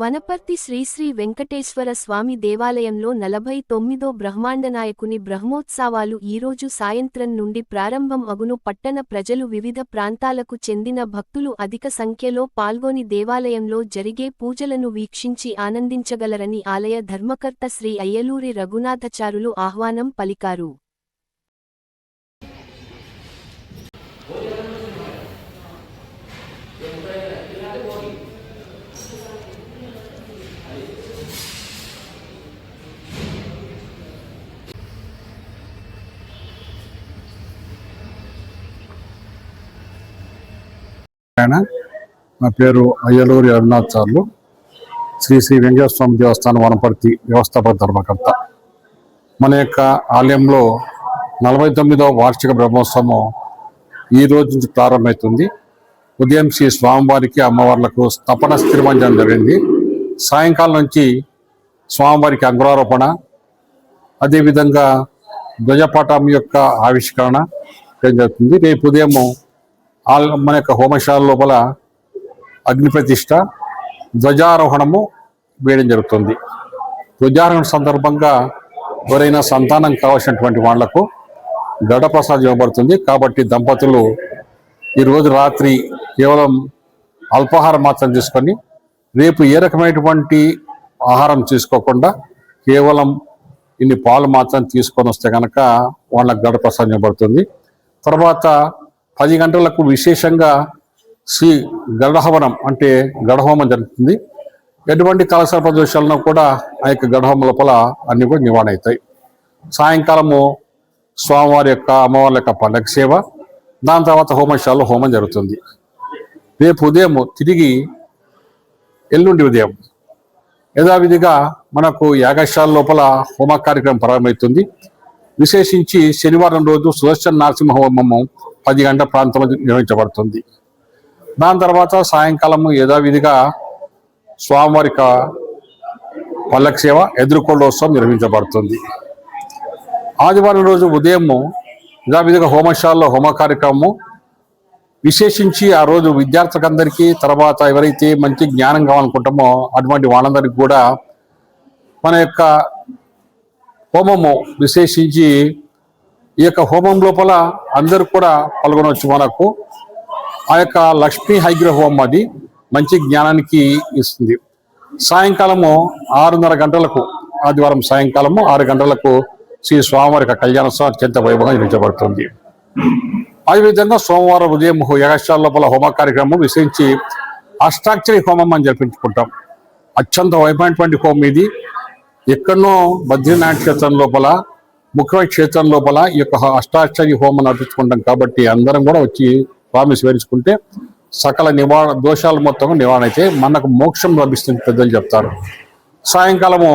వనపర్తి శ్రీశ్రీ వెంకటేశ్వర స్వామి దేవాలయంలో నలభై తొమ్మిదో బ్రహ్మాండనాయకుని బ్రహ్మోత్సవాలు ఈరోజు సాయంత్రం నుండి ప్రారంభం అగును. పట్టణ ప్రజలు వివిధ ప్రాంతాలకు చెందిన భక్తులు అధిక సంఖ్యలో పాల్గొని దేవాలయంలో జరిగే పూజలను వీక్షించి ఆనందించగలరని ఆలయ ధర్మకర్త శ్రీ అయ్యలూరి రఘునాథచారులు ఆహ్వానం పలికారు. ఆయన. నా పేరు అయ్యలూరి అరుణాచార్లు శ్రీ శ్రీ వెంకటేశ్వర స్వామి దేవస్థానం వనపర్తి వ్యవస్థాపక ధర్మకర్త. మన యొక్క ఆలయంలో నలభై తొమ్మిదవ వార్షిక బ్రహ్మోత్సవం ఈ రోజు నుంచి ప్రారంభమవుతుంది. ఉదయం శ్రీ స్వామివారికి అమ్మవార్లకు స్థపన స్థిరమంజనం జరిగింది. సాయంకాలం నుంచి స్వామివారికి అంగురారోపణ అదేవిధంగా ధ్వజపటం యొక్క ఆవిష్కరణ జరుగుతుంది. రేపు ఉదయము మన యొక్క హోమశాల లోపల అగ్ని ప్రతిష్ట ధ్వజారోహణము వేయడం జరుగుతుంది. ధ్వజారోహణ సందర్భంగా ఎవరైనా సంతానం కావాల్సినటువంటి వాళ్ళకు గడప్రసాదం ఇవ్వబడుతుంది. కాబట్టి దంపతులు ఈరోజు రాత్రి కేవలం అల్పాహారం మాత్రం తీసుకొని రేపు ఏ రకమైనటువంటి ఆహారం తీసుకోకుండా కేవలం ఇన్ని పాలు మాత్రం తీసుకొని వస్తే కనుక వాళ్ళకి గడప్రసాదం ఇవ్వబడుతుంది. తర్వాత పది గంటలకు విశేషంగా శ్రీ గడహవనం అంటే గడహోమం జరుగుతుంది. ఎటువంటి కలసర్ప దోషాలను కూడా ఆ యొక్క గడహోమం లోపల అన్నీ కూడా నివారణ అవుతాయి సాయంకాలము స్వామివారి యొక్క అమ్మవారి యొక్క పండగ సేవ దాని తర్వాత హోమశాలలో హోమం జరుగుతుంది. రేపు ఉదయం తిరిగి ఎల్లుండి ఉదయం యథావిధిగా మనకు యాగశాల లోపల హోమ కార్యక్రమం ప్రారంభమవుతుంది. విశేషించి శనివారం రోజు సుదర్శన నరసింహ హోమము పది గంటల ప్రాంతంలో నిర్వహించబడుతుంది. దాని తర్వాత సాయంకాలము యథావిధిగా స్వామివారి యొక్క పల్లకి సేవ ఎదుర్కొండోత్సవం నిర్వహించబడుతుంది. ఆదివారం రోజు ఉదయము యథావిధిగా హోమశాలలో హోమ కార్యక్రమము విశేషించి ఆ రోజు విద్యార్థులందరికీ తర్వాత ఎవరైతే మంచి జ్ఞానం కావాలనుకుంటామో అటువంటి వాళ్ళందరికీ కూడా మన యొక్క హోమము విశేషించి ఈ యొక్క హోమం లోపల అందరూ కూడా పాల్గొనవచ్చు మనకు. ఆ యొక్క లక్ష్మీ హైగ్రహ హోమం అది మంచి జ్ఞానానికి ఇస్తుంది. సాయంకాలము ఆరున్నర గంటలకు ఆదివారం సాయంకాలము ఆరు గంటలకు శ్రీ స్వామివారి కళ్యాణ కళ్యాణోత్సవం అత్యంత వైభవంగా నిర్వహించబడుతుంది. అదేవిధంగా సోమవారం ఉదయం యాగశాల లోపల హోమ కార్యక్రమం విశేషించి అష్టాక్షరి హోమం అని జరిపించుకుంటాం. అత్యంత వైభవమైనటువంటి హోమం ఇది. ఎక్కడనో బద్రీనాథ్ క్షేత్రం లోపల ముఖ్యమైన క్షేత్రం లోపల ఈ యొక్క అష్టాక్షరి హోమం నడిపించుకుంటాం కాబట్టి అందరం కూడా వచ్చి స్వామి స్మరించుకుంటే సకల నివారణ దోషాలు మొత్తం నివారణ అయితే మనకు మోక్షం లభిస్తుంది పెద్దలు చెప్తారు. సాయంకాలము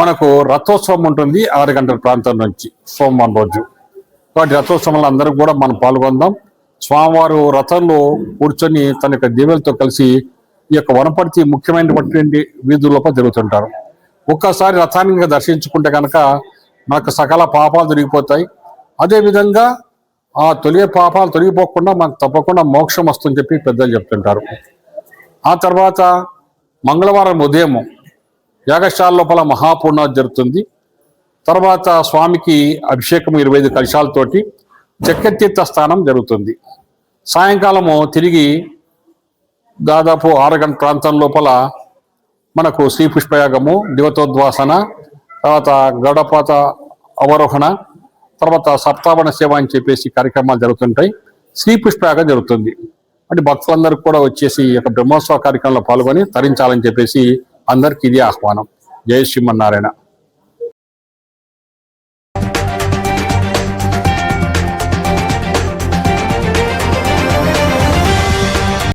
మనకు రథోత్సవం ఉంటుంది ఆరు గంటల ప్రాంతం నుంచి సోమవారం రోజు. కాబట్టి రథోత్సవంలో అందరూ కూడా మనం పాల్గొందాం. స్వామివారు రథంలో కూర్చొని తన యొక్క దేవులతో కలిసి ఈ యొక్క వనపర్తి ముఖ్యమైనటువంటి వీధుల్లోపల జరుగుతుంటారు ఒక్కసారి రథాన్ని దర్శించుకుంటే కనుక మనకు సకల పాపాలు తొలగిపోతాయి అదేవిధంగా ఆ తొలిగే పాపాలు తొలగిపోకుండా మనకు తప్పకుండా మోక్షం వస్తుందని చెప్పి పెద్దలు చెప్తుంటారు. ఆ తర్వాత మంగళవారం ఉదయం యాగశాల లోపల మహాపూర్ణ జరుగుతుంది. తర్వాత స్వామికి అభిషేకం ఇరవై ఐదు కలశాలతోటి చక్కెతీర్థ స్థానం జరుగుతుంది. సాయంకాలము తిరిగి దాదాపు ఆరు గంట ప్రాంతం లోపల మనకు శ్రీ పుష్పయాగము దివతోద్వాసన తర్వాత గడపాత అవరోహణ తర్వాత సప్తావన సేవ అని చెప్పేసి కార్యక్రమాలు జరుగుతుంటాయి. శ్రీ పుష్పయాగం జరుగుతుంది. అంటే భక్తులందరూ కూడా వచ్చేసి ఈ యొక్క బ్రహ్మోత్సవ కార్యక్రమంలో పాల్గొని తరించాలని చెప్పేసి అందరికీ ఇది ఆహ్వానం. జయ శ్రీమన్నారాయణ.